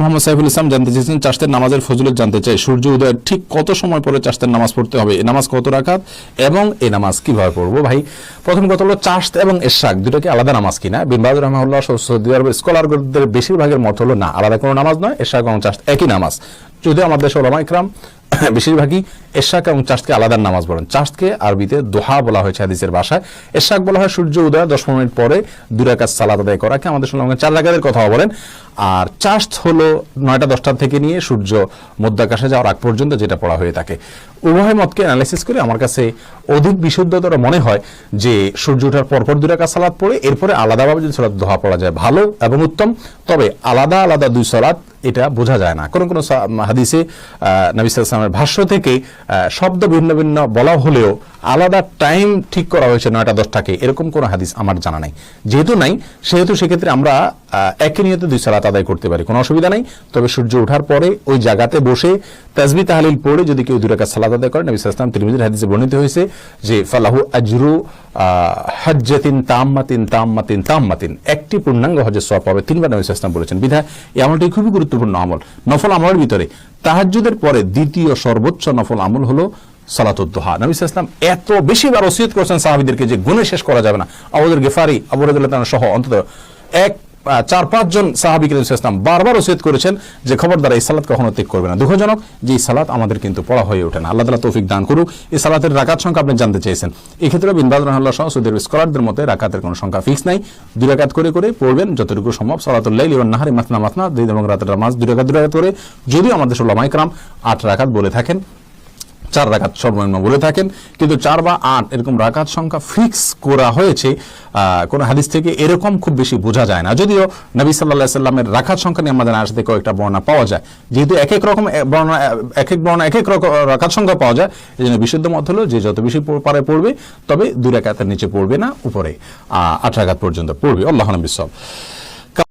মোহাম্মদ সাইফুল ইসলাম জানতে চেয়েছেন চাষতের নামাজের ফজলত জানতে চাই। সূর্য উদয়ের ঠিক কত সময় পরে চাষতের নামাজ পড়তে হবে? এ নামাজ কত রাখাত এবং এ নামাজ কীভাবে পড়ব? ভাই, প্রথম কথা হলো চাষত এবং এশাক, দুটোকে আলাদা নামাজ কিনা? বিনবাদ রহমাউল্লাহ সৌদি আরবের স্কলারদের বেশিরভাগের মত হলো না, আলাদা কোনো নামাজ নয়, এশাক এবং চাষ একই নামাজ। যদিও আমাদের দেশে ওলামা ইকরাম বেশিরভাগই এশাক এবং চাষকে আলাদা নামাজ বলেন। চাষকে আরবিতে দোহা বলা হয়েছে হাদিসের ভাষায়। এশাক বলা হয় সূর্য উদয়, দশ মিনিট পরে দুই রাকাত সালাদ আদায় করাকে আমাদের শুনলাম চার রাকাতের কথা বলেন। আর চাষত হলো নয়টা দশটা থেকে নিয়ে সূর্য মধ্যাকাশে যাওয়ার আগ পর্যন্ত যেটা পড়া হয়ে থাকে। উভয় মতকে অ্যানালাইসিস করে আমার কাছে অধিক বিশুদ্ধতর মনে হয় যে, সূর্য ওঠার পরপর দুই রাকাত সালাদ পড়ে, এরপরে আলাদাভাবে যদি সালাদ দোহা পড়া যায় ভালো এবং উত্তম। তবে আলাদা আলাদা দুই সালাদ এটা বোঝা যায় না। কোন কোন হাদিসে নবী সাল্লামের ভাষ্য থেকে শব্দ ভিন্ন ভিন্ন বলা হলেও আলাদা টাইম ঠিক করা হয়েছে নয়টা দশটাকে। এরকম কোন হাদিস আমার জানা নাই। যেহেতু নাই, সেহেতু সেক্ষেত্রে আমরা একই নিয়তে দুই সালাত আদায় করতে পারি। কোনো অসুবিধা নাই। তবে সূর্য ওঠার পরে ওই জায়গাতে বসে তাজবি তাহালিল পড়ে যদি কেউ দুই রাকাত সালাত আদায় করে, নবী সাল্লাম তিরমিজির হাদিসে বর্ণিত হয়েছে যে, ফালাহু আজরু হজ্জাতিন তাম্মাতিন তাম্মাতিন তাম্মাতিন। একটি পূর্ণাঙ্গ হজের সব পাবে। তিনবার নবী সাল্লাম বলেছেন, বিধায় এই আমলটি খুবই গুরুত্বপূর্ণ আমল। নফল আমলের ভিতরে তাহাজুদের পরে দ্বিতীয় সর্বোচ্চ নফল আমল হলো সালাতুদ্দোহা নবী ইসলাম এত বেশিবার ওসিয়ত করেছেন সাহাবিদেরকে যে গুণে শেষ করা যাবে না। আবুদের গেফারি, আবু সহ অন্তত এক চার পাঁচজন সাহাবিকে নবী ইসলাম বারবার ওসিয়ত করেছেন যে খবরদার, এই সালাত কখনো ত্যাগ করবে না। দুঃখজনক যে এই সালাত আমাদের কিন্তু পড়া হয়ে ওঠে না। আল্লাহ তালা তৌফিক দান করুক। এই সালাতের রাকাত সংখ্যা আপনি জানতে চেয়েছেন। এক্ষেত্রে বিনবাদ রহল্লাহ সহ সৌদি আরবের স্কলারদের মতে রাকাতের কোনো সংখ্যা ফিক্স নাই। দুই রাকাত করে করে পড়বেন, যতটুকু সম্ভব। সালাতুল্লাহ এবং নাহারি মাতনা মাতনা দুই এবং রাতের নামাজ দুই রাকাত দুই রাকাত করে। যদিও আমাদের সোল্লামাইকরাম আট রাকাত বলে থাকেন চার রাকাত সর্বনিম্ন বলে থাকেন। কিন্তু চার বা আট এরকম রাকাত সংখ্যা ফিক্স করা হয়েছে কোন হাদিস থেকে এরকম খুব বেশি বোঝা যায় না। যদিও নবী সাল্লাহ সাল্লামের রাকাত সংখ্যা নিয়ে আমাদের আসতে কয়েকটা বর্ণনা পাওয়া যায়। যেহেতু এক এক রকম বর্ণনা এক এক বর্ণনা এক এক রকম রাকাত সংখ্যা পাওয়া যায় এই জন্য বিশুদ্ধ মত হলো যে যত বেশি পারে পড়বে, তবে দুই রাকাতের নিচে পড়বে না, উপরে আট রাকাত পর্যন্ত পড়বে। আল্লাহ নবী সব